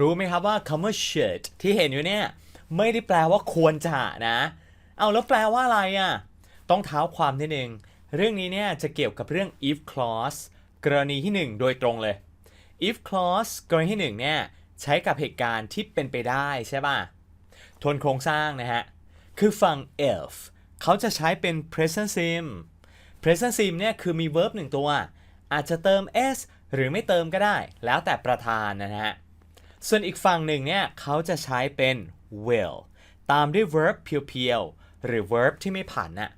รู้ไหมครับว่าคำว่า should ที่เห็นอยู่เนี่ย ไม่ได้แปลว่าควรจะนะ เอาแล้วแปลว่าอะไรอะ ต้องเท้าความนิดนึง เรื่องนี้เนี่ยจะเกี่ยวกับเรื่อง if clause กรณีที่ 1 โดยตรงเลย if clause กรณีที่1เนี่ยใช้กับเหตุการณ์ที่เป็นไปได้ใช่ป่ะ ทวนโครงสร้างนะฮะ คือฝั่ง if เขาจะใช้เป็น present sim present sim เนี่ยคือมี verb หนึ่งตัว อาจจะเติม s หรือไม่เติมก็ได้ แล้วแต่ประธานนะฮะ ส่วนอีกฝั่งหนึ่งเนี่ยเขาจะใช้เป็น will ตามด้วย verb เพียวๆ หรือ verb ที่ไม่ผันน่ะ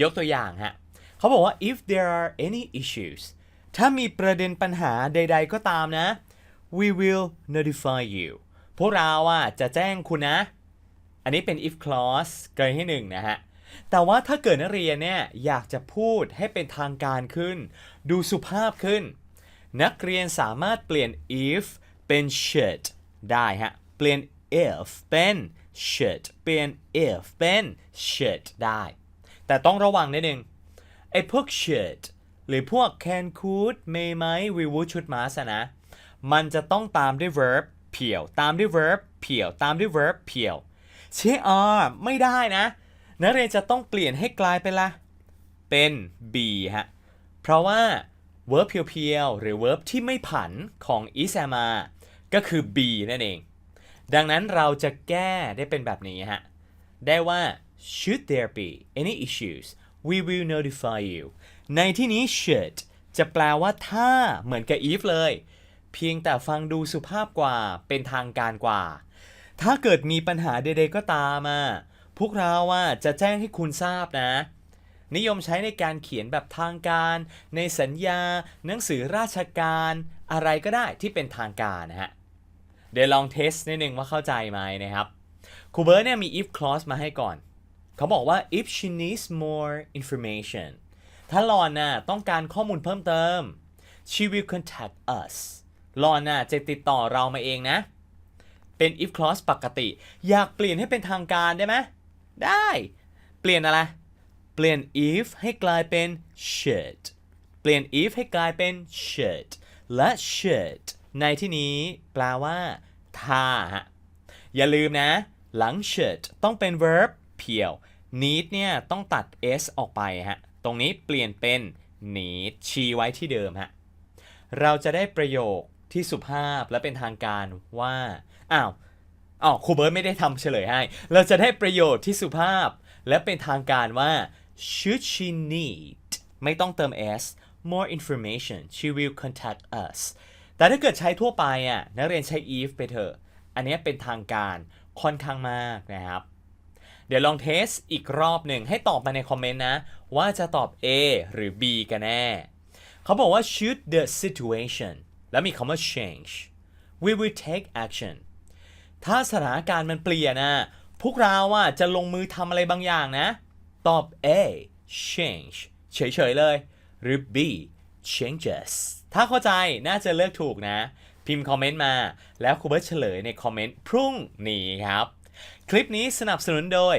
ยกตัวอย่างฮะเขาบอกว่า if there are any issues ถ้ามีประเด็นปัญหาใด ๆ ก็ตามนะ we will notify you พวกเราอะจะแจ้งคุณนะ อันนี้เป็น if clause กรณีที่หนึ่งนะฮะ แต่ว่าถ้าเกิดนักเรียนเนี่ยอยากจะพูดให้เป็นทางการขึ้น ดูสุภาพขึ้น นักเรียนสามารถเปลี่ยน if เป็น should ได้ฮะ เปลี่ยน if เป็น should เปลี่ยน if เป็น should ได้ แต่ต้องระวังนิดนึงไอ้พวก should หรือพวก can could may might we would should must อะนะ มันจะต้องตามด้วย verb เพียว ตามด้วย verb เพียว ตามด้วย verb เพียวใช่อ่าไม่ได้นะนักเรียนจะต้องเปลี่ยนให้กลายเป็นละ เป็น be ฮะ เพราะว่า verb เพียวๆ หรือ verb ที่ไม่ผันของ is am are ก็คือ be นั่นเอง ดังนั้นเราจะแก้ได้เป็นแบบนี้ฮะ ได้ว่า should there be any issues we will notify you ในที่นี้ should จะแปลว่าถ้าเหมือนกับ if เลย เพียงแต่ฟังดูสุภาพกว่าเป็นทางการกว่า ถ้าเกิดมีปัญหาใดๆก็ตามอะพวกเราอะจะแจ้งให้คุณทราบนะ นิยมใช้ในการเขียนแบบทางการ ในสัญญา หนังสือราชการ อะไรก็ได้ที่เป็นทางการนะฮะ เดี๋ยวลองเทสนิดนึงว่าเข้าใจไหมนะครับครูเบิร์ตเนี่ยมี if clause มาให้ก่อน เขาบอกว่า if she needs more information ถ้าลอนน่ะต้องการข้อมูลเพิ่มเติม she will contact us ลอนน่ะจะติดต่อเรามาเองนะ เป็น if clause ปกติ อยากเปลี่ยนให้เป็นทางการได้ไหม ได้ เปลี่ยนอะไร ปลี่ยน if ให้กลายเป็น should เปลี่ยน if ให้กลายเป็น should และ should ในที่นี้แปลว่าถ้าอย่าลืมนะ หลัง should ต้องเป็น verb เพียว need เนี่ยต้องตัด s ออกไปฮะ ตรงนี้เปลี่ยนเป็น need ชี้ไว้ที่เดิมฮะ เราจะได้ประโยคที่สุภาพและเป็นทางการว่า อ้าวอ๋อครูเบิร์ตไม่ได้ทำเฉลยให้ เราจะได้ประโยชน์ที่สุภาพและเป็นทางการว่า should she need ไม่ต้องเติม s more information she will contact us แต่ถ้าเกิดใช้ทั่วไปอะนักเรียนใช้ if ไปเถอะ อันนี้เป็นทางการค่อนข้างมากนะครับ เดี๋ยวลองเทสอีกรอบหนึ่งให้ตอบมาในคอมเมนต์นะ ว่าจะตอบ A หรือ B กันแน่ เขาบอกว่า should the situation แล้วมีคำว่า change we will take action ถ้าสถานการณ์มันเปลี่ยนนะพวกเราอะจะลงมือทำอะไรบางอย่างนะ ตอบ A change เฉยๆเลย หรือ B changes ถ้าเข้าใจน่าจะเลือกถูกนะ พิมพ์คอมเมนต์มา แล้วครูเบิร์ตเฉลยในคอมเมนต์พรุ่งนี้ครับ คลิปนี้สนับสนุนโดย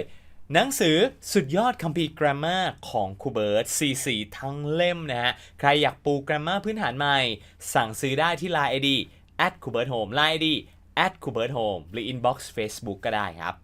หนังสือสุดยอดคัมภีร์ grammar ของครูเบิร์ต CC ทั้งเล่มนะฮะ ใครอยากปู grammar พื้นฐานใหม่ สั่งซื้อได้ที่ Line ID at คูเบิร์ตโฮม Line ID at คูเบิร์ตโฮมหรือ inbox Facebook ก็ได้ครับ